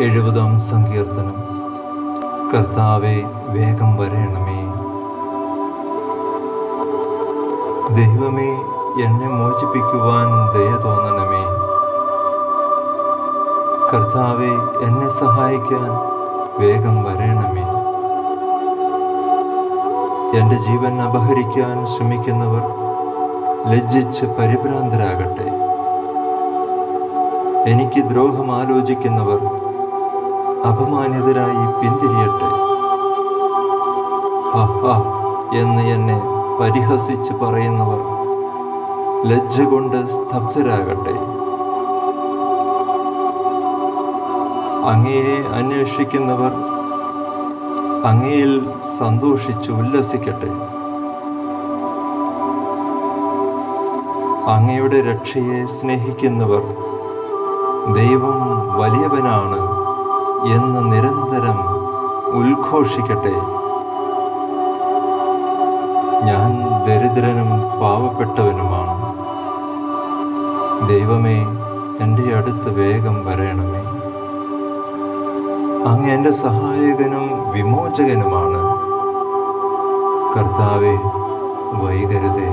എഴുപതാം സങ്കീർത്തനം. കർത്താവെ വേഗം വരയണമേ ദൈവമേ എന്നെ മോചിപ്പിക്കുവാൻ ദയ തോന്നണമേ. കർത്താവെ എന്നെ സഹായിക്കാൻ വേഗം വരയണമേ എന്റെ ജീവൻ അപഹരിക്കാൻ ശ്രമിക്കുന്നവർ ലജ്ജിച്ച് പരിഭ്രാന്തരാകട്ടെ. എനിക്ക് ദ്രോഹം ആലോചിക്കുന്നവർ അപമാനിതരായി പിന്തിരിയട്ടെ. എന്ന് എന്നെ പരിഹസിച്ച് പറയുന്നവർ ലജ്ജ കൊണ്ട് സ്തബ്ധരാകട്ടെ. അങ്ങയെ അന്വേഷിക്കുന്നവർ അങ്ങയിൽ സന്തോഷിച്ച് ഉല്ലസിക്കട്ടെ. അങ്ങയുടെ രക്ഷയെ സ്നേഹിക്കുന്നവർ ദൈവം വലിയവനാണ് എന്ന് നിരന്തരം ഉദ്ഘോഷിക്കട്ടെ. ഞാൻ ദരിദ്രനും പാവപ്പെട്ടവനുമാണ്. ദൈവമേ എന്റെ അടുത്ത് വേഗം വരയണമേ അങ്ങ് എന്റെ സഹായകനും വിമോചകനുമാണ്. കർത്താവെ വൈകരുതേ.